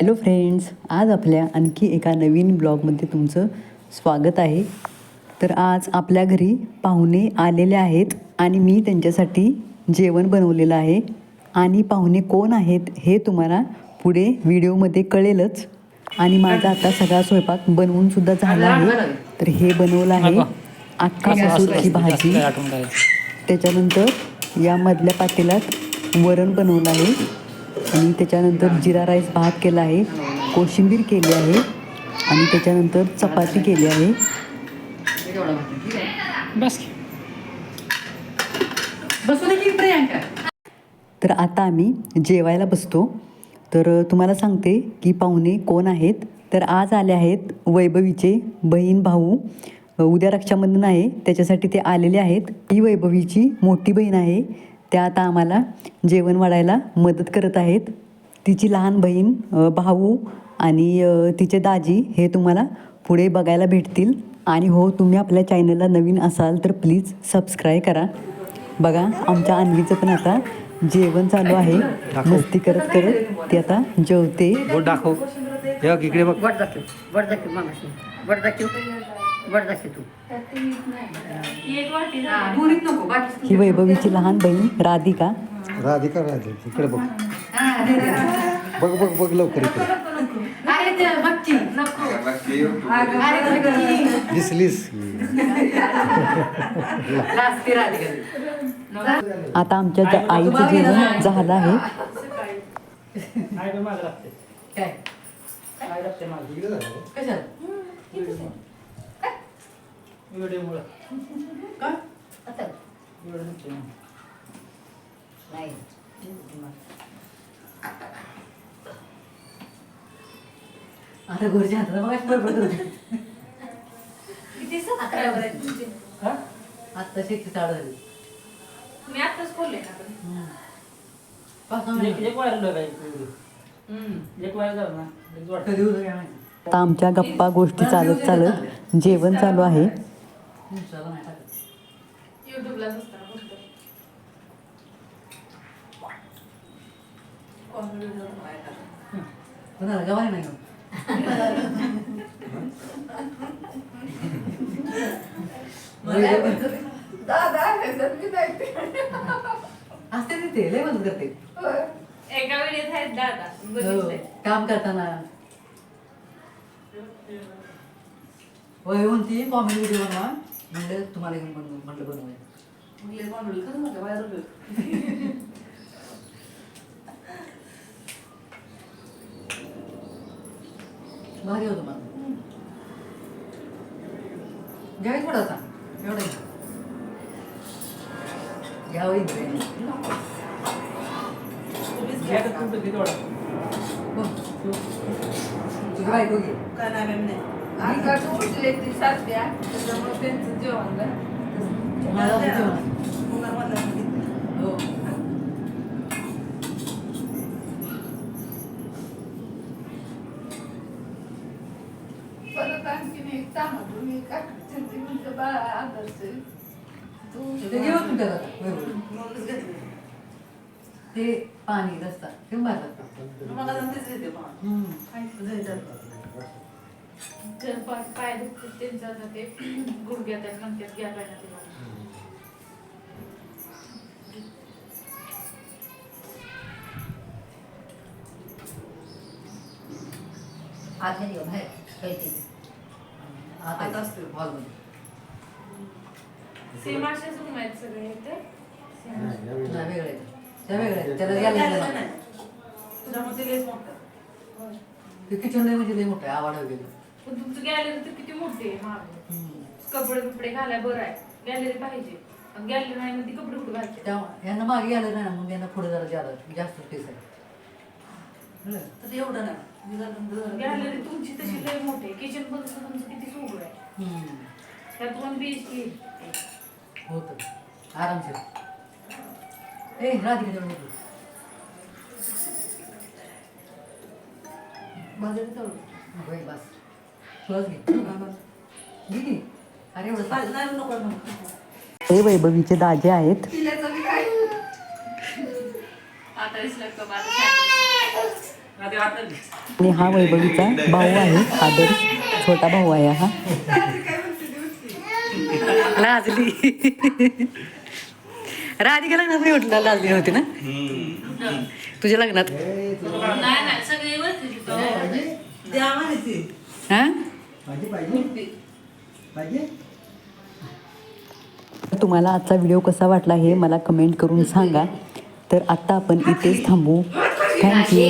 Hello friends आज आपल्या आणखी एका नवीन ब्लॉगमध्ये तुमचं स्वागत आहे. तर आज आपल्या घरी पाहुणे आलेले आहेत आणि मी त्यांच्यासाठी जेवण बनवलेलं आहे. आणि पाहुणे कोण आहेत हे तुम्हाला पुढे व्हिडिओमध्ये कळेलच. आणि माझा आता सगळा स्वयंपाक बनवून सुद्धा झाला आहे. तर हे बनवलं आहे अख्खा मसूरची भाजी. त्याच्यानंतर या मधल्या पातेल्यात वरण बनवलं आहे. आणि त्याच्यानंतर जिरा राईस भात केला आहे. कोशिंबीर केली आहे. आणि त्याच्यानंतर चपाती केली आहे. बस. तर आता आम्ही जेवायला बसतो. तर तुम्हाला सांगते की पाहुणे कोण आहेत? तर आज आले आहेत वैभवीचे बहीण भाऊ. उद्या रक्षाबंधन आहे. त्याच्यासाठी ते आलेले आहेत. ही वैभवीची मोठी बहीण आहे. त्या आता आम्हाला जेवण वाढायला मदत करत आहेत. तिची लहान बहीण भाऊ आणि तिचे दाजी हे तुम्हाला पुढे बघायला भेटतील. आणि हो तुम्ही आपल्या चॅनलला नवीन असाल तर प्लीज सबस्क्राईब करा. बघा आमच्या अन्वीचं पण आता जेवण चालू आहे. मस्ती करत करत ती आता जेवते. दाखव. हे बघ इकडे तू. ही वैभवीची लहान बहीण राधिका. राधिका राधिका इकडे बघ. बघ बघ बघ लवकर इकडे. दिसलीस. आता आमच्या आईचं जेवण झालं आहे. नाही बे, माझं लागते. नाही लागते माझं. व्हिडिओमुळं. व्हिडिओ नसते ना. आता घरच्या हा? आता शेती चालू झाली मी आताच खोलले ना पण. एक वायर एक. एक. आता आमच्या गप्पा गोष्टी चालत चालत जेवण चालू आहे युट्यूबलाच असताना फक्त. कोण video बनवायला? असते तिथे लय मदत करते. एका आहेत दादा बघितले. काम करताना. होय म्हणती कॉमेडी व्हिडिओ बनवा. म्हणलं तुम्हाला घेऊन बनवू म्हटलं बनवूया भारी होतं मला घ्यावी थोडासा एवढा घ्यावं घ्या तर कुठं किती वाढा. तुझी बायको घे त्याच्यामुळे त्यांचं जेवण. मला जेवण. हो. परत आणखीन एक तांदूळ मी काकाच्या ते म्हणतं बाळा आदर्श तू ते घेऊ तुमच्या होय. ते पाणी रस्ता ते हम्म. जर पा- पाय दुखतात त्यांचं गुडघ्यात म्हणतात घ्या पाहिजे ते मला. आतमध्ये येऊ बाहेर कळते आता हॉलमध्ये. सेम असेच रूम आहेत सगळे इथे नाही, वेगळं आहे ते. त्या वेगळ्या आहेत. त्याला गॅलरी नाही. ते किचन लय म्हणजे लय मोठं आहे आवाड वगैरे पण तुमचं गॅलरी तर किती मोठी आहे मागे. कपडे बिपडे घालाय बरं आहे. गॅलरी पाहिजे. गॅलरी नाही मग ती कपडे कुठे घालते? त्या यांना मागे गेलं नाही ना मग यांना पुढे जरा जास्त जास्त स्पेस आहे. गॅलरी तुमची तशी लय मोठी आहे. किचन पण तसं तुमचं किती सोबळ आहे. त्यात दोन बी एच के होतं. आरामशीर. ए राधिका जेवण घेतो बाजार होय बस. तुलाच घे. घे की. अरे एवढं हे वैभवीचे दाजे आहेत. आता. आणि हा वैभवीचा भाऊ आहे आदर्श छोटा भाऊ आहे हा. लाजली. राधिका लग्नात नाही म्हटलं लाजली होती ना? तुझ्या लग्नात? नाही नाही सगळे वरती हा? तुम्हाला आजचा व्हिडिओ कसा वाटला हे मला कमेंट करून सांगा. तर आत्ता आपण इथेच थांबू. थँक्यू